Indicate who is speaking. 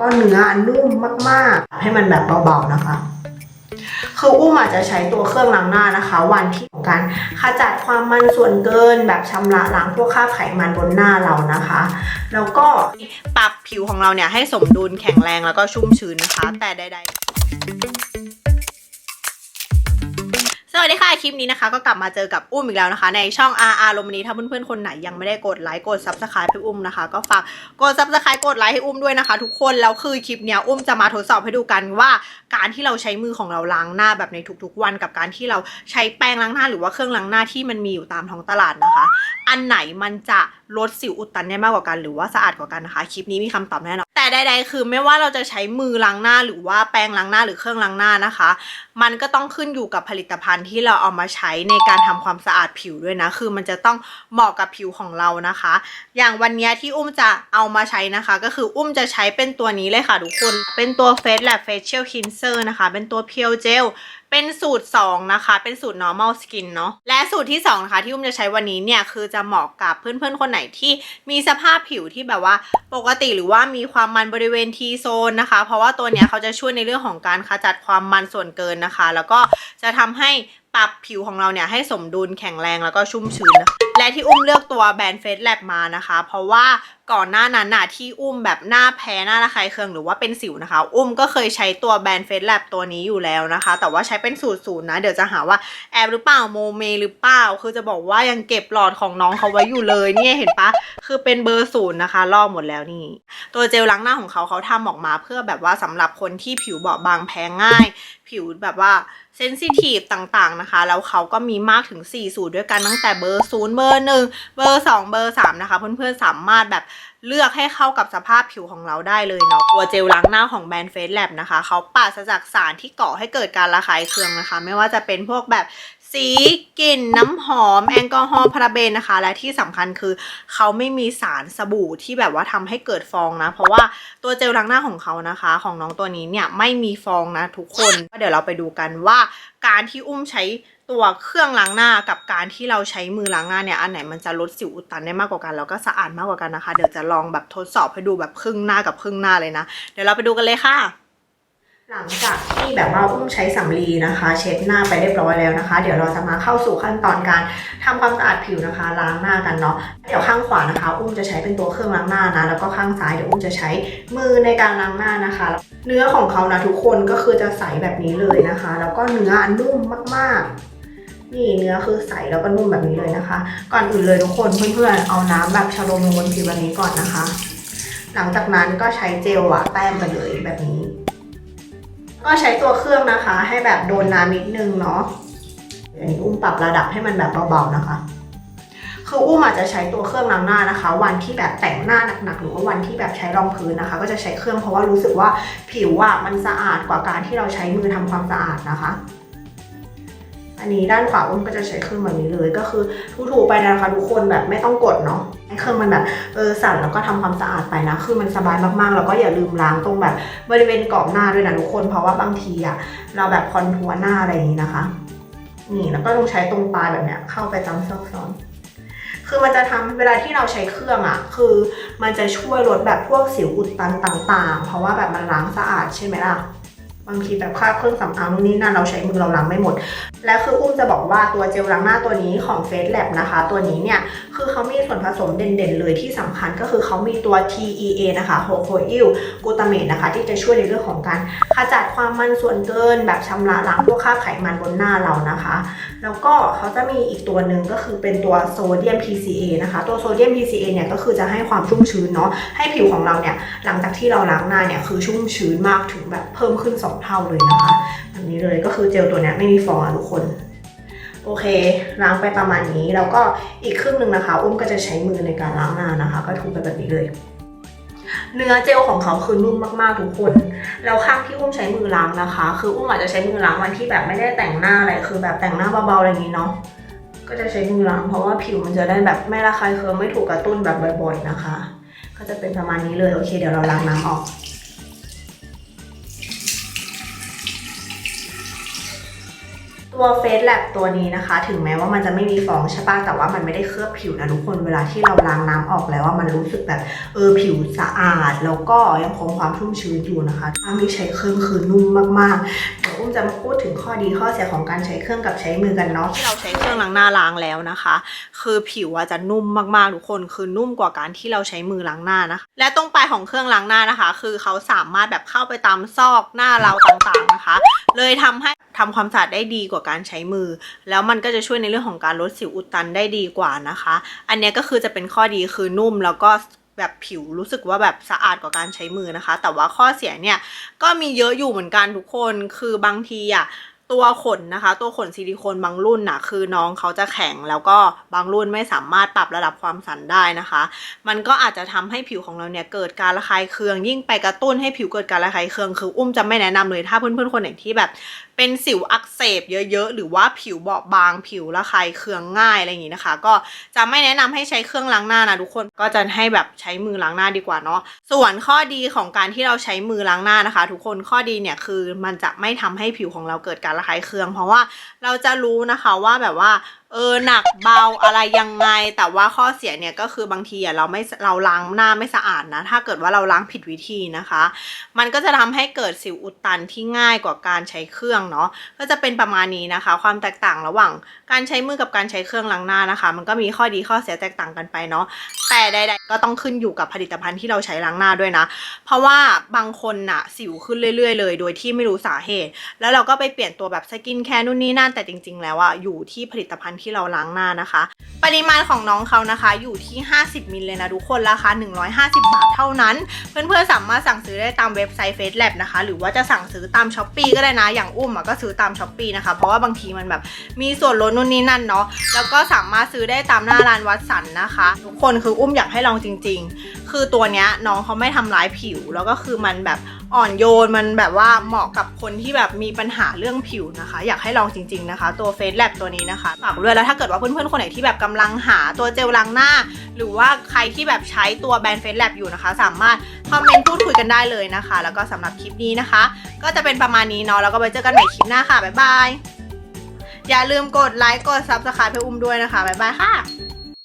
Speaker 1: ก็เนื้อนุ่มมากๆ ให้มันแบบเบาๆนะคะ คืออุ้มอาจจะใช้ตัวเครื่องล้างหน้านะคะ วันที่ของการขจัดความมันส่วนเกินแบบชำระล้างพวกคราบไขมันบนหน้าเรานะคะ แล้วก็ปรับผิวของเราเนี่ยให้สมดุลแข็งแรงแล้วก็ชุ่มชื้นนะคะ แต่ใดๆสวัสดีค่ะคลิปนี้นะคะ ก็กลับมาเจอกับอุ้มอีกแล้วนะคะ ในช่อง R R ลมนี้ถ้าเพื่อนๆคนไหนยังไม่ได้กดไลค์กด Subscribe ให้อุ้มนะคะ ก็ฝากกด Subscribe กดไลค์ให้อุ้มด้วยนะคะ ทุกคนแล้วคือคลิปเนี้ยอุ้มจะมาทดสอบให้ดูกันว่า การที่เราใช้มือของเราล้างหน้าแบบในทุกๆวัน กับการที่เราใช้แป้งล้างหน้า หรือว่าเครื่องล้างหน้าที่มันมีอยู่ตามท้องตลาดนะคะ อันไหนมันจะลดสิวอุดตันได้มากกว่ากัน หรือว่าสะอาดกว่ากันนะคะคลิปนี้มีคำตอบแน่นอนแต่ใดๆคือไม่ว่าเราจะใช้มือล้างหน้า หรือว่าแป้งล้างหน้าหรือเครื่องล้างหน้านะคะ มันก็ต้องขึ้นอยู่กับผลิตภัณฑ์ที่เราเอามาใช้ในการทำความสะอาดผิวด้วยนะ คือมันจะต้องเหมาะกับผิวของเรานะคะ อย่างวันนี้ที่อุ้มจะเอามาใช้นะคะ ก็คืออุ้มจะใช้เป็นตัวนี้เลยค่ะทุกคน เป็นตัว Face Lab Facial Cleanser นะคะ เป็นตัวเพียวเจลเป็นสูตร 2 นะคะ เป็นสูตร normal skin เนาะและสูตรที่ 2 นะคะ ที่อุ้มจะใช้วันนี้เนี่ย คือจะเหมาะกับเพื่อนๆ คนไหนที่มีสภาพผิวที่แบบว่าปกติหรือว่ามีความมันบริเวณ T zone นะคะ เพราะว่าตัวเนี้ยเขาจะช่วยในเรื่องของการขจัดความมันส่วนเกินนะคะ แล้วก็จะทำให้ปรับผิวของเราเนี่ยให้สมดุลแข็งแรงแล้วก็ชุ่มชื้นนะ และที่อุ้มเลือกตัวแบรนด์เฟสแลบมานะคะ เพราะว่าก่อนหน้านั้นน่ะที่อุ้มแบบหน้าแพ้หน้าระคายเคืองหรือว่าเป็นสิวนะคะ อุ้มก็เคยใช้ตัวแบรนด์เฟสแลบตัวนี้อยู่แล้วนะคะ แต่ว่าใช้เป็นสูตรศูนย์นะเดี๋ยวจะหาว่าแอบหรือเปล่าโมเมหรือเปล่าคือจะบอกว่ายังเก็บหลอดของน้องเขาไว้อยู่เลยเนี่ยเห็นปะคือเป็นเบอร์ศูนย์นะคะลอกหมดแล้วนี่ ตัวเจลล้างหน้าของเขาเขาทำออกมา เพื่อแบบว่าสำหรับคนที่ผิวเบาบางแพ้ง่าย ผิวแบบว่า เซนซิทีฟต่างๆนะคะ แล้วเขาก็มีมากถึง 4 สูตรด้วยกันตั้งแต่เบอร์ 0 เบอร์ 1 เบอร์ 2 เบอร์ 3 นะคะ เพื่อนๆสามารถแบบ เลือกให้เข้ากับสภาพผิวของเราได้เลยเนาะตัวเจลล้างหน้าของแบรนด์เฟสแลบนะคะเขาปราศจากสารที่ก่อให้เกิดการระคายเคืองนะคะ ไม่ว่าจะเป็นพวกแบบสีกลิ่นน้ำหอม แอลกอฮอล์พาราเบนนะคะ และที่สำคัญคือเขาไม่มีสารสบู่ที่แบบว่าทำให้เกิดฟองนะ เพราะว่าตัวเจลล้างหน้าของเขานะคะ ของน้องตัวนี้เนี่ยไม่มีฟองนะทุกคนก็เดี๋ยวเราไปดูกันว่า การที่อุ้มใช้ตัวเครื่องล้างหน้ากับการที่เราใช้มือล้างหน้าเนี่ยอันไหนมันจะลดสิวอุดตันได้มากกว่ากันแล้วก็สะอาดมากกว่ากันนะคะ เดี๋ยวจะลองแบบทดสอบให้ดูแบบครึ่งหน้ากับครึ่งหน้าเลยนะ เดี๋ยวเราไปดูกันเลยค่ะ หลังจากที่แบบว่าอุ้มใช้สำลีนะคะ เช็ดหน้าไปเรียบร้อยแล้วนะคะ เดี๋ยวเราจะมาเข้าสู่ขั้นตอนการทำความสะอาดผิวนะคะ ล้างหน้ากันเนาะเดี๋ยวข้างขวานะคะ อุ้มจะใช้เป็นตัวเครื่องล้างหน้านะแล้วก็ข้างซ้ายเดี๋ยวอุ้มจะใช้มือในการล้างหน้านะคะ เนื้อของเขานะทุกคนก็คือจะใสแบบนี้เลยนะคะ แล้วก็เนื้อนุ่มมากๆ นี่เนื้อคือใสแล้วก็นุ่มแบบนี้เลยนะคะ ก่อนอื่นเลยทุกคนเพื่อนๆเอาน้ำแบบชะโลมลงบนผิวแบบนี้ก่อนนะคะ หลังจากนั้นก็ใช้เจลอะแต้มไปเลยแบบนี้ ก็ใช้ตัวเครื่องนะคะ ให้แบบโดนน้ำนิดนึงเนาะอันนี้อุ้มปรับระดับให้มันแบบเบาๆนะคะ คืออุ้มอาจจะใช้ตัวเครื่องล้างหน้านะคะ วันที่แบบแต่งหน้าหนักๆหรือว่าวันที่แบบใช้รองพื้นนะคะ ก็จะใช้เครื่องเพราะว่ารู้สึกว่าผิวอะมันสะอาดกว่าการที่เราใช้มือทำความสะอาดนะคะ อันนี้ด้านขวาอุ้มก็จะใช้เครื่องแบบนี้เลย ก็คือถูๆไปนะคะทุกคนแบบไม่ต้องกดเนาะให้เครื่องมันแบบเออสั่นแล้วก็ทำความสะอาดไปนะ คือมันสบายมากๆ แล้วก็อย่าลืมล้างตรงแบบบริเวณกรอบหน้าด้วยนะทุกคนเพราะว่าบางทีอะเราแบบคอนทัวร์หน้าอะไรอย่างนี้นะคะ นี่แล้วก็ต้องใช้ตรงปลายแบบเนี้ยเข้าไปตามซอกซอนคือมันจะทำเวลาที่เราใช้เครื่องอะคือมันจะช่วยลดแบบพวกสิวอุดตันต่าง ๆ เพราะว่าแบบมันล้างสะอาดใช่ไหมล่ะบางทีแบบค่าเครื่องสำอางนู่นนี่นั่นเราใช้มือเราล้างไม่หมด และคืออุ้มจะบอกว่าตัวเจลล้างหน้าตัวนี้ของ Face Lab นะคะ ตัวนี้เนี่ยคือเขามีส่วนผสมเด่นๆเลยที่สำคัญก็คือเขามีตัว TEA นะคะโฮโคอิลกูตาเมตนะคะ ที่จะช่วยในเรื่องของการขจัดความมันส่วนเกิน แบบชำระล้างพวกคราบไขมันบนหน้าเรานะคะ แล้วก็เขาจะมีอีกตัวหนึ่งก็คือเป็นตัวโซเดียม PCA นะคะ ตัวโซเดียม PCA เนี่ยก็คือจะให้ความชุ่มชื้นเนาะให้ผิวของเราเนี่ยหลังจากที่เราล้างหน้าเนี่ยคือชุ่มชื้นมากถึงแบบเพิ่มขึ้น 2 เท่าเลยนะคะ นี้เลยก็คือเจลตัวนี้ไม่มีฟองอะทุกคน โอเค ล้างไปประมาณนี้แล้วก็อีกครึ่งหนึ่งนะคะ อุ้มก็จะใช้มือในการล้างหน้านะคะ ก็ถูไปแบบนี้เลย เนื้อเจลของเขาคือนุ่มมากๆทุกคนแล้วข้างที่อุ้มใช้มือล้างนะคะ คืออุ้มอาจจะใช้มือล้างวันที่แบบไม่ได้แต่งหน้าอะไรคือแบบแต่งหน้าเบาๆอะไรอย่างนี้เนาะก็จะใช้มือล้างเพราะว่าผิวมันจะได้แบบไม่ระคายเคืองไม่ถูกกระตุ้นแบบบ่อย ๆนะคะ ก็จะเป็นประมาณนี้เลยโอเค เดี๋ยวเราล้างน้ำออก ตัวเฟสแลบตัวนี้นะคะ ถึงแม้ว่ามันจะไม่มีฟองใช่ปะแต่ว่ามันไม่ได้เคลือบผิวนะทุกคนเวลาที่เราล้างน้ำออกแล้วว่ามันรู้สึกแบบเออผิวสะอาด แล้วก็ยังคงความชุ่มชื้นอยู่นะคะถ้าไม่ใช้เครื่องคือนุ่มมากๆเดี๋ยวอุ้มจะมาพูดถึงข้อดีข้อเสียของการใช้เครื่องกับใช้มือกันเนาะที่เราใช้เครื่องล้างหน้าล้างแล้วนะคะ คือผิวอะจะนุ่มมากๆทุกคนคือนุ่มกว่าการที่เราใช้มือล้างหน้านะคะและตรงปลายของเครื่องล้างหน้านะคะ คือเขาสามารถแบบเข้าไปตามซอกหน้าเราต่างๆนะคะ เลยทำให้ ทำความสะอาดได้ดีกว่าการใช้มือ แล้วมันก็จะช่วยในเรื่องของการลดสิวอุดตันได้ดีกว่านะคะ อันเนี้ยก็คือจะเป็นข้อดีคือนุ่มแล้วก็แบบผิวรู้สึกว่าแบบสะอาดกว่าการใช้มือนะคะ แต่ว่าข้อเสียเนี่ยก็มีเยอะอยู่เหมือนกันทุกคนคือบางทีอะ ตัวขนนะคะ ตัวขนซิลิโคนบางรุ่นน่ะคือน้องเขาจะแข็งแล้วก็บางรุ่นไม่สามารถปรับระดับความสันได้นะคะ มันก็อาจจะทำให้ผิวของเราเนี่ยเกิดการระคายเคือง ยิ่งไปกระตุ้นให้ผิวเกิดการระคายเคือง คืออุ้มจะไม่แนะนำเลยถ้าเพื่อนๆคนไหนที่แบบ เป็นสิวอักเสบเยอะๆหรือว่าผิวเบาบาง ผิวระคายเคืองง่ายอะไรอย่างนี้นะคะ ก็จะไม่แนะนำให้ใช้เครื่องล้างหน้านะทุกคนก็จะให้แบบใช้มือล้างหน้าดีกว่าเนาะส่วนข้อดีของการที่เราใช้มือล้างหน้านะคะ ทุกคนข้อดีเนี่ยคือมันจะไม่ทำให้ผิวของเราเกิดการระคายเคือง เพราะว่าเราจะรู้นะคะว่าแบบว่าเออหนักเบาอะไรยังไง แต่ว่าข้อเสียเนี่ยก็คือบางทีอะเราไม่เราล้างหน้าไม่สะอาดนะ ถ้าเกิดว่าเราล้างผิดวิธีนะคะ มันก็จะทำให้เกิดสิวอุดตันที่ง่ายกว่าการใช้เครื่องเนาะก็จะเป็นประมาณนี้นะคะ ความแตกต่างระหว่างการใช้มือกับการใช้เครื่องล้างหน้านะคะ มันก็มีข้อดีข้อเสียแตกต่างกันไปเนาะแต่ใดๆก็ต้องขึ้นอยู่กับผลิตภัณฑ์ที่เราใช้ล้างหน้าด้วยนะ เพราะว่าบางคนน่ะสิวขึ้นเรื่อยๆเลย โดยที่ไม่รู้สาเหตุ แล้วเราก็ไปเปลี่ยนตัวแบบสกินแคร์นู่นนี่นั่นแต่จริง ๆ แล้วอะอยู่ที่ผลิตภัณฑ์ที่เราล้างหน้านะคะ ปริมาณของน้องเขานะคะ อยู่ที่ 50 มิลเลยนะทุกคนราคา 150 บาทเท่านั้น เพื่อนๆสามารถสั่งซื้อได้ตามเว็บไซต์ f a c e Lab นะคะ หรือว่าจะสั่งซื้อตามช้อปปีก็ได้นะ อย่างอุ้มก็ซื้อตามช้อปปีนะคะ เพราะว่าบางทีมันแบบมีส่วนลดนู่นนี่นั่นเนาะแล้วก็สามารถซื้อได้ตามหน้าร้านวัดสันนะคะ ทุกคนคืออุ้มอยากให้ลองจริง ๆ คือตัวเนี้ยน้องเขาไม่ทำร้ายผิวแล้วก็คือมันแบบ อ่อนโยนมันแบบว่าเหมาะกับคนที่แบบมีปัญหาเรื่องผิวนะคะ อยากให้ลองจริง ๆนะคะ ตัว Face Lab ตัวนี้นะคะฝากด้วยแล้วถ้าเกิดว่าเพื่อนๆคนไหนที่แบบกำลังหาตัวเจลล้างหน้า หรือว่าใครที่แบบใช้ตัวแบรนด์ Face Lab อยู่นะคะ สามารถคอมเมนต์พูดคุยกันได้เลยนะคะ แล้วก็สำหรับคลิปนี้นะคะ ก็จะเป็นประมาณนี้เนาะแล้วก็ไปเจอกันใหม่คลิปหน้าค่ะบ๊ายบายอย่าลืมกดไลค์กด Subscribe ให้อุ้มด้วยนะคะบ๊ายบายค่ะ